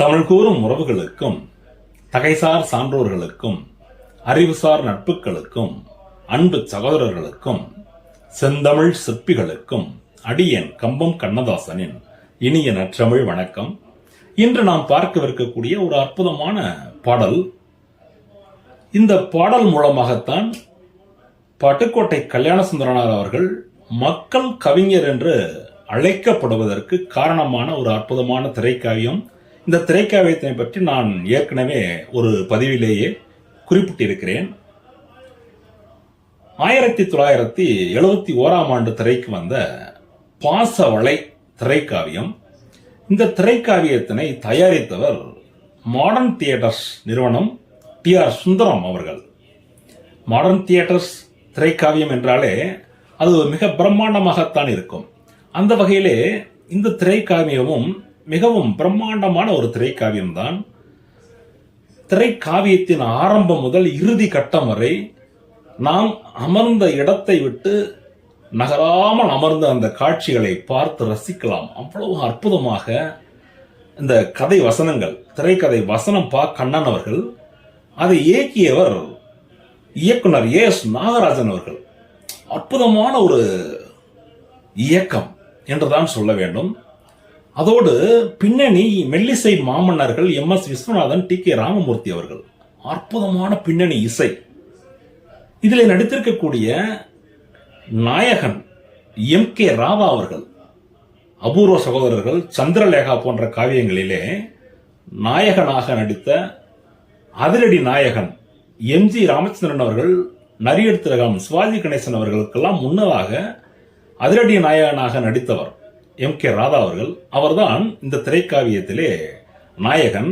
தமிழ் கூறும் உறவுகளுக்கும் தகைசார் சான்றோர்களுக்கும் அறிவுசார் நட்புகளுக்கும் அன்பு சகோதரர்களுக்கும் செந்தமிழ் சிற்பிகளுக்கும் அடியன் கம்பம் கண்ணதாசனின் இனிய நற்றமிழ் வணக்கம். இன்று நாம் பார்க்கவிருக்கக்கூடிய ஒரு அற்புதமான பாடல். இந்த பாடல் மூலமாகத்தான் பட்டுக்கோட்டை கல்யாண சுந்தரனார் அவர்கள் மக்கள் கவிஞர் என்று அழைக்கப்படுவதற்கு காரணமான ஒரு அற்புதமான திரைக்காவியம். இந்த திரைக்காவியத்தை பற்றி நான் ஏற்கனவே ஒரு பதிவிலேயே குறிப்பிட்டிருக்கிறேன். ஆயிரத்தி தொள்ளாயிரத்தி எழுபத்தி ஓராம் ஆண்டு திரைக்கு வந்த பாசவளை திரைக்காவியம் இந்த திரைக்காவியத்தினை தயாரித்தவர் மாடர்ன் தியேட்டர்ஸ் நிறுவனம் டி ஆர் சுந்தரம் அவர்கள். மாடர்ன் தியேட்டர்ஸ் திரைக்காவியம் என்றாலே அது மிக பிரம்மாண்டமாகத்தான் இருக்கும். அந்த வகையிலே இந்த திரைக்காவியமும் மிகவும் பிரம்மாண்டமான ஒரு திரைக்காவியம்தான் திரைக்காவியத்தின் ஆரம்பம் முதல் இறுதி கட்டம் வரை நாம் அமர்ந்த இடத்தை விட்டு நகராமல் அமர்ந்த அந்த காட்சிகளை பார்த்து ரசிக்கலாம். அவ்வளவு அற்புதமாக இந்த கதை வசனங்கள் திரைக்கதை வசனம் பா கண்ணன் அவர்கள் அதை இயக்கியவர் இயக்குனர் ஏ எஸ் நாகராஜன் அவர்கள். அற்புதமான ஒரு இயக்கம் என்றுதான் சொல்ல வேண்டும். அதோடு பின்னணி மெல்லிசை மாமன்னர்கள் M S Viswanathan T K Ramamoorthy அவர்கள். அற்புதமான பின்னணி இசை. இதில் நடித்திருக்கக்கூடிய நாயகன் எம் கே ராவா அவர்கள். அபூர்வ சகோதரர்கள் சந்திரலேகா போன்ற காவியங்களிலே நாயகனாக நடித்த அதிரடி நாயகன் எம் ஜி ராமச்சந்திரன் அவர்கள் நரியெடுத்திரகம் சிவாஜி கணேசன் அவர்களுக்கெல்லாம் முன்னதாக அதிரடி நாயகனாக நடித்தவர். எம் கே ராதா அவர்கள் அவர்தான் இந்த திரைக்காவியத்திலே நாயகன்.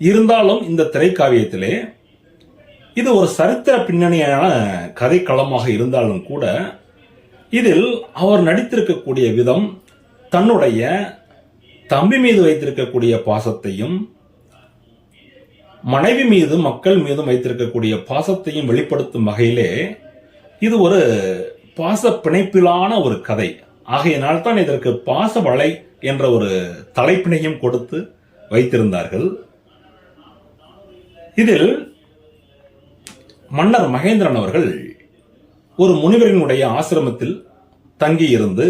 இருந்தாலும் இந்த திரைக்காவியத்திலே இது ஒரு சரித்திர பின்னணியான கதைக்களமாக இருந்தாலும் கூட இதில் அவர் நடித்திருக்கக்கூடிய விதம் தன்னுடைய தம்பி மீது வைத்திருக்கக்கூடிய பாசத்தையும் மனைவி மீது மக்கள் மீதும் வைத்திருக்கக்கூடிய பாசத்தையும் வெளிப்படுத்தும் வகையிலே இது ஒரு பாச பிணைப்பிலான ஒரு கதை. ஆகையினால் தான் இதற்கு பாச வளை என்ற ஒரு தலைப்பினையும் கொடுத்து வைத்திருந்தார்கள். இதில் மன்னர் மகேந்திரன் அவர்கள் ஒரு முனிவரினுடைய ஆசிரமத்தில் தங்கியிருந்து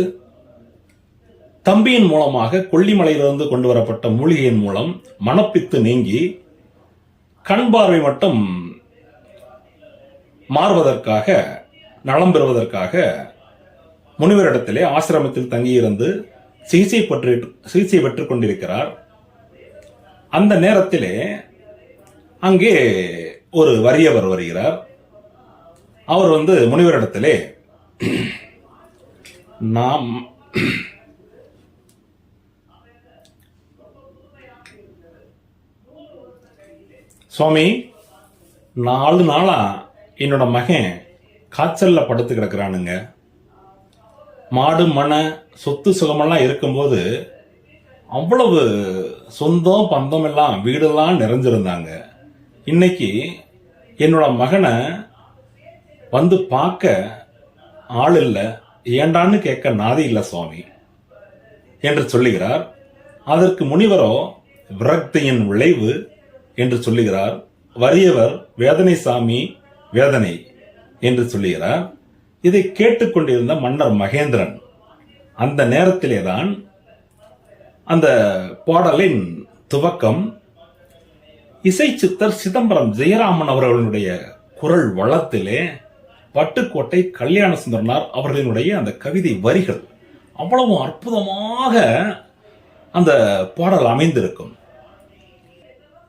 தம்பியின் மூலமாக கொல்லிமலையிலிருந்து கொண்டு வரப்பட்ட மூலிகையின் மூலம் மனப்பித்து நீங்கி கண் பார்வை மட்டும் மாறுவதற்காக நலம் பெறுவதற்காக முனிவரிடத்திலே ஆசிரமத்தில் தங்கியிருந்து சிகிச்சை பற்றி சிகிச்சை பெற்றுக் கொண்டிருக்கிறார். அந்த நேரத்திலே அங்கே ஒரு வறியவர் வருகிறார். அவர் வந்து முனிவரிடத்திலே நாம் சுவாமி நாலு நாளா என்னோட மகன் காய்ச்சல்ல படுத்து கிடக்குறானுங்க. மாடு மனை சொத்து சுகமெல்லாம் இருக்கும்போது அவ்வளவு சொந்தம் பந்தம் எல்லாம் வீடெல்லாம் நிறைஞ்சிருந்தாங்க. இன்னைக்கு என்னோட மகனை வந்து பார்க்க ஆள் இல்லை. ஏண்டான்னு கேட்க நாதி இல்லை சுவாமி என்று சொல்லுகிறார். அதற்கு முனிவரோ விரக்தியின் விளைவு என்று சொல்லுகிறார். வறியவர் வேதனை சாமி வேதனை என்று சொல்லுகிறார். இதை கேட்டுக்கொண்டிருந்த மன்னர் மகேந்திரன் அந்த நேரத்திலே தான் அந்த பாடலின் துவக்கம் இசை சித்தர் சிதம்பரம் ஜெயராமன் அவர்களுடைய குரல் வளத்திலே பட்டுக்கோட்டை கல்யாண சுந்தரனார் அவர்களினுடைய அந்த கவிதை வரிகள் அவ்வளவு அற்புதமாக அந்த பாடல் அமைந்திருக்கும்.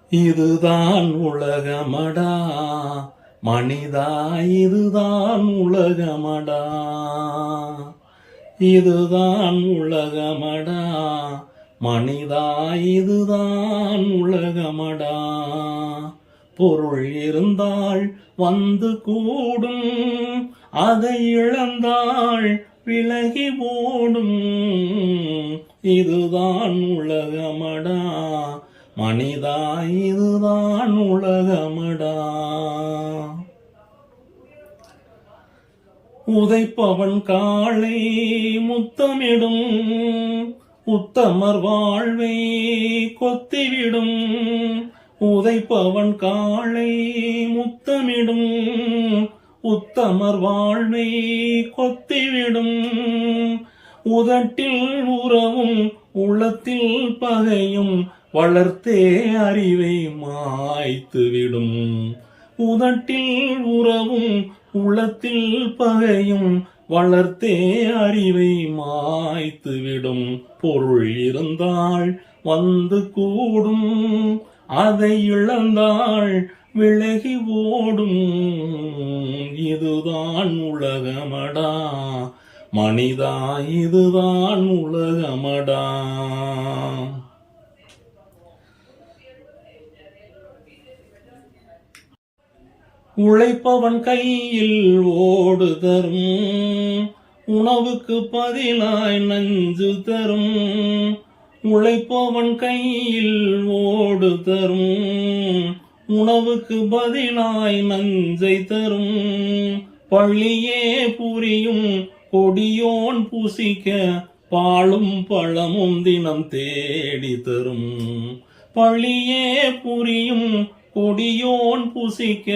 இதுதான் உலகமடா மனிதா இதுதான் உலகமடா. இதுதான் உலகமடா. மனிதா இதுதான் உலகமடா. பொருள் இருந்தால் வந்து கூடும். அதை இழந்தாள் விலகி போடும் இதுதான் உலகமடா. மனிதா இதுதான் உலகமடா. உதைப்பவன் காளை முத்தமிடும். உத்தமர் வாழ்வை கொத்திவிடும். உதைப்பவன் காளை முத்தமிடும். உத்தமர் வாழ்வை கொத்திவிடும். உதட்டில் உறவும் உள்ளத்தில் பகையும் வளர்த்தே அறிவை மாய்த்துவிடும். உதட்டில் உறவும் உளத்தில் பகையும் வளர்த்தே அறிவை மாய்த்துவிடும் பொருள் இருந்தால் வந்து கூடும். அதை இழந்தாள் விலகி ஓடும். இதுதான் உலகமடா. மனிதா இதுதான் உலகமடா. உழைப்பவன் கையில் ஓடு தரும் உணவுக்கு பதிலாய் நஞ்சு தரும். உழைப்பவன் கையில் ஓடு தரும் உணவுக்கு பதிலாய் நஞ்சை தரும். பள்ளியே புரியும் கொடியோன் பூசிக்க பாலும் பழமும் தினம் தேடி தரும். பள்ளியே புரியும் கொடியோன் பூசிக்க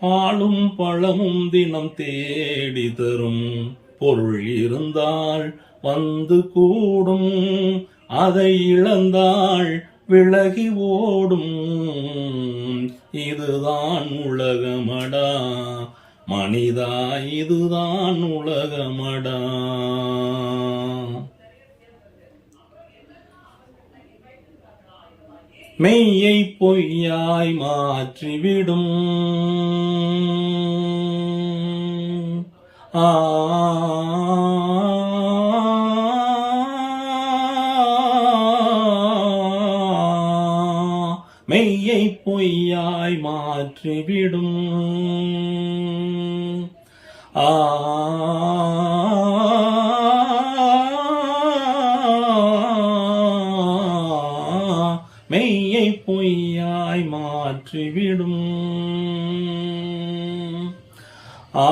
பாலும் பழமும் தினம் தேடி தரும் பொருள் இருந்தால் வந்து கூடும். அதை இழந்தால் விலகி ஓடும். இதுதான் உலகமடா. மனிதா இதுதான் உலகமடா. மெய்யை பொய்யாய் மாற்றிவிடும். ஆ. மெய்யை பொய்யாய் மாற்றிவிடும். ஆ. மாற்றிவிடும் ஆ.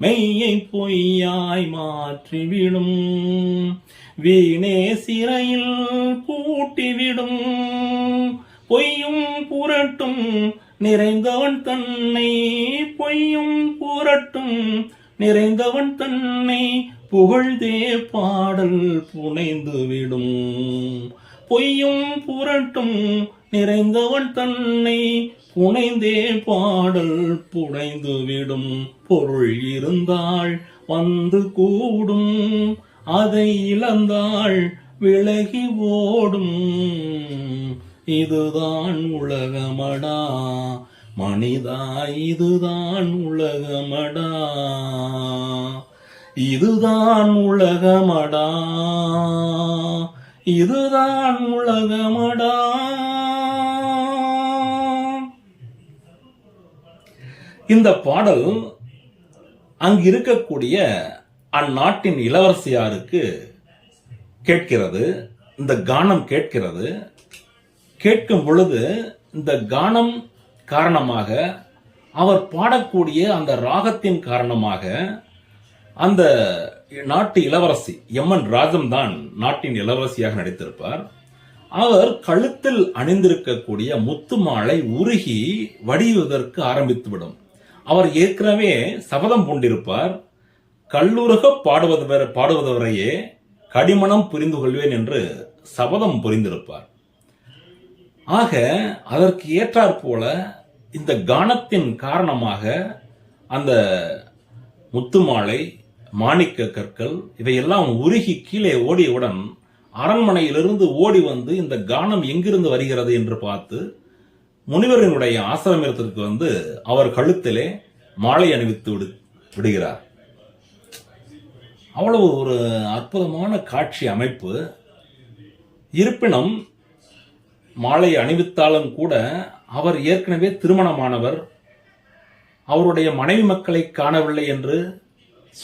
மெய்யை பொய்யாய் மாற்றிவிடும். வீணே சிறையில் பூட்டிவிடும். பொய்யும் புரட்டும் நிறைந்தவன் தன்னை பொய்யும் புரட்டும். நிறைந்தவன் தன்னை புகழ்தே பாடல் புனைந்துவிடும். பொய்யும் புரட்டும் நிறைந்தவன் தன்னை புனைந்தே பாடல் புனைந்துவிடும். பொருள் இருந்தால் வந்து கூடும் அதை இழந்தாள் விலகி ஓடும். இதுதான் உலகமடா மனிதா இதுதான் உலகமடா. இதுதான் உலகமடா. இதுதான் உலகமடா. இந்த பாடல் அங்கு இருக்கக்கூடிய அந்நாட்டின் இளவரசியாருக்கு கேட்கிறது. இந்த கானம் கேட்கிறது. கேட்கும் பொழுது இந்த கானம் காரணமாக அவர் பாடக்கூடிய அந்த ராகத்தின் காரணமாக அந்த நாட்டு இளவரசி எம்என் ராஜம் தான் நாட்டின் இளவரசியாக நடித்திருப்பார். அவர் கழுத்தில் அணிந்திருக்கக்கூடிய முத்து மாலை உருகி வடிவதற்கு ஆரம்பித்துவிடும். அவர் ஏற்கனவே சபதம் பூண்டிருப்பார். கல்லுருக பாடுவது வரை- பாடுவது வரையே கடிமணம் புரிந்து கொள்வேன் என்று சபதம் புரிந்திருப்பார். ஆக அதற்கு ஏற்றாற் போல இந்த கானத்தின் காரணமாக அந்த முத்துமாலை மாணிக்க கற்கள் இவையெல்லாம் உருகி கீழே ஓடியவுடன் அரண்மனையிலிருந்து ஓடி வந்து இந்த கானம் எங்கிருந்து வருகிறது என்று பார்த்து முனிவரினுடைய ஆசிரமத்திற்கு வந்து அவர் கழுத்திலே மாலை அணிவித்து விடு விடுகிறார். அவ்வளவு ஒரு அற்புதமான காட்சி அமைப்பு. இருப்பினும் மாலை அணிவித்தாலும் கூட அவர் ஏற்கனவே திருமணமானவர். அவருடைய மனைவி மக்களை காணவில்லை என்று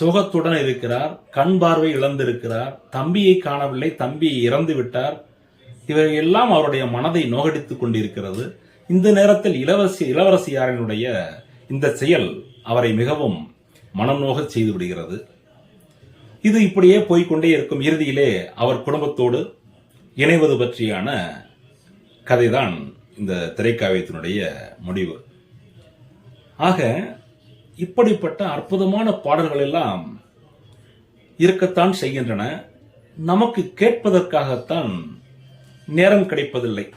சுகத்துடன் இருக்கிறார். கண் பார்வை இழந்திருக்கிறார். தம்பியை காணவில்லை. தம்பி இறந்து விட்டார். இவையெல்லாம் அவருடைய மனதை நோகடித்துக் கொண்டிருக்கிறது. இந்த நேரத்தில் இளவரசி இளவரசியாரினுடைய இந்த செயல் அவரை மிகவும் மனம் நோகச் செய்து விடுகிறது. இது இப்படியே போய்க்கொண்டே இருக்கும் இறுதியிலே அவர் குடும்பத்தோடு இணைவது பற்றியான கதைதான் இந்த திரைக்காவியத்தினுடைய முடிவு. ஆக இப்படிப்பட்ட அற்புதமான பாடல்கள் எல்லாம் இருக்கத்தான் செய்கின்றன. நமக்கு கேட்பதற்காகத்தான் நேரம் கிடைப்பதில்லை.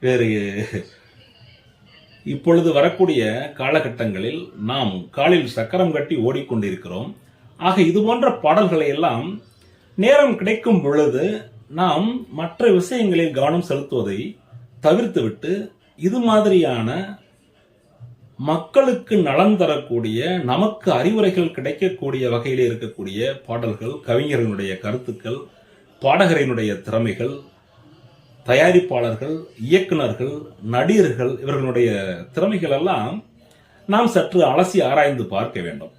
வேறு இப்பொழுது வரக்கூடிய காலகட்டங்களில் நாம் காலில் சக்கரம் கட்டி ஓடிக்கொண்டிருக்கிறோம். ஆக இது போன்ற பாடல்களை எல்லாம் நேரம் கிடைக்கும் பொழுது நாம் மற்ற விஷயங்களில் கவனம் செலுத்துவதை தவிர்த்துவிட்டு இது மாதிரியான மக்களுக்கு நலன் தரக்கூடிய நமக்கு அறிவுரைகள் கிடைக்கக்கூடிய வகையில் இருக்கக்கூடிய பாடல்கள் கவிஞர்களுடைய கருத்துக்கள் பாடகரினுடைய திறமைகள் தயாரிப்பாளர்கள் இயக்குனர்கள் நடிகர்கள் இவர்களுடைய திறமைகள் எல்லாம் நாம் சற்று அலசி ஆராய்ந்து பார்க்க வேண்டும்.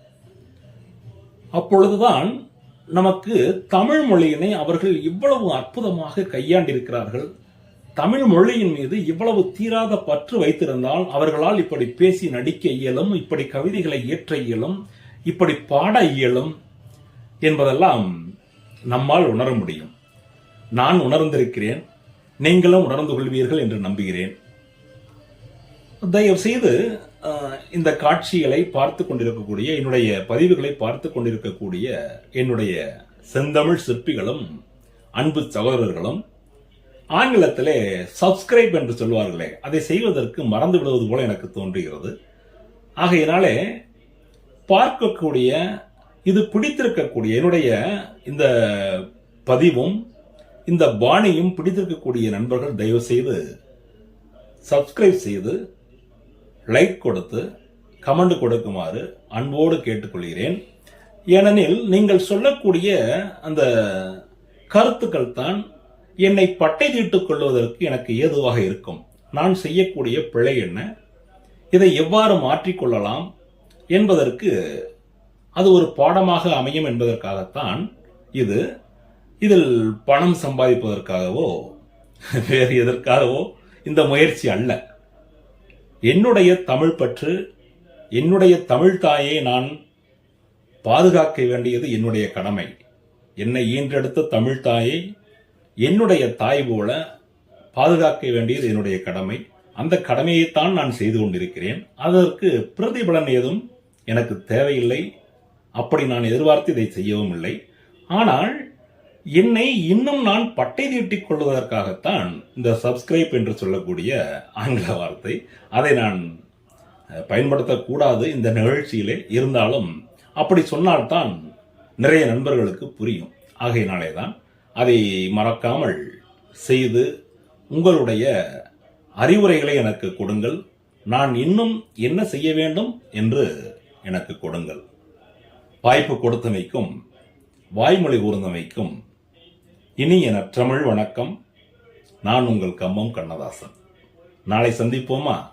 அப்பொழுதுதான் நமக்கு தமிழ் மொழியினை அவர்கள் இவ்வளவு அற்புதமாக கையாண்டிருக்கிறார்கள். தமிழ் மொழியின் மீது இவ்வளவு தீராத பற்று வைத்திருந்தால் அவர்களால் இப்படி பேசி நடிக்க இயலும் இப்படி கவிதைகளை இயற்ற இயலும் இப்படி பாட இயலும் என்பதெல்லாம் நம்மால் உணர முடியும். நான் உணர்ந்திருக்கிறேன் நீங்களும் உணர்ந்து கொள்வீர்கள் என்று நம்புகிறேன். தயவு செய்து இந்த காட்சிகளை பார்த்து கொண்டிருக்கக்கூடிய என்னுடைய பதிவுகளை பார்த்து கொண்டிருக்கக்கூடிய என்னுடைய செந்தமிழ் சிற்பிகளும் அன்பு சகோதரர்களும் ஆங்கிலத்திலே சப்ஸ்கிரைப் என்று சொல்வார்களே அதை செய்வதற்கு மறந்து விடுவது போல எனக்கு தோன்றுகிறது. ஆகையினாலே பார்க்கக்கூடிய இது பிடித்திருக்கக்கூடிய என்னுடைய இந்த பதிவும் இந்த பாணியும் பிடித்திருக்கக்கூடிய நண்பர்கள் தயவு செய்து சப்ஸ்கிரைப் செய்து லைக் கொடுத்து கமெண்ட் கொடுக்குமாறு அன்போடு கேட்டுக்கொள்கிறேன். ஏனெனில் நீங்கள் சொல்லக்கூடிய அந்த கருத்துக்கள் தான் என்னை பட்டை தீட்டுக் கொள்வதற்கு எனக்கு ஏதுவாக இருக்கும். நான் செய்யக்கூடிய பிழை என்ன? இதை எவ்வாறு மாற்றிக்கொள்ளலாம் என்பதற்கு அது ஒரு பாடமாக அமையும் என்பதற்காகத்தான் இது. இதில் பணம் சம்பாதிப்பதற்காகவோ வேறு எதற்காகவோ இந்த முயற்சி அல்ல. என்னுடைய தமிழ் பற்று என்னுடைய தமிழ் தாயை நான் பாதுகாக்க வேண்டியது என்னுடைய கடமை. என்னை ஈன்றெடுத்த தமிழ் தாயை என்னுடைய தாய் போல பாதுகாக்க வேண்டியது என்னுடைய கடமை. அந்த கடமையைத்தான் நான் செய்து கொண்டிருக்கிறேன். அதற்கு பிரதிபலன் ஏதும் எனக்கு தேவையில்லை. அப்படி நான் எதிர்பார்த்து இதை செய்யவும் இல்லை. ஆனால் என்னை இன்னும் நான் பட்டை தீட்டிக் கொள்வதற்காகத்தான் இந்த சப்ஸ்கிரைப் என்று சொல்லக்கூடிய ஆங்கில வார்த்தை. அதை நான் பயன்படுத்தக்கூடாது இந்த நிகழ்ச்சியிலே இருந்தாலும் அப்படி சொன்னால்தான் நிறைய நண்பர்களுக்கு புரியும். ஆகையினாலே தான் அதை மறக்காமல் செய்து உங்களுடைய அறிவுரைகளை எனக்கு கொடுங்கள். நான் இன்னும் என்ன செய்ய வேண்டும் என்று எனக்கு கொடுங்கள். வாய்ப்பு கொடுத்தமைக்கும் வாய்மொழி கூர்ந்தமைக்கும் இனிய நற்றமிழ் வணக்கம். நான் உங்கள் கம்மம் கண்ணதாசன். நாளை சந்திப்போமா?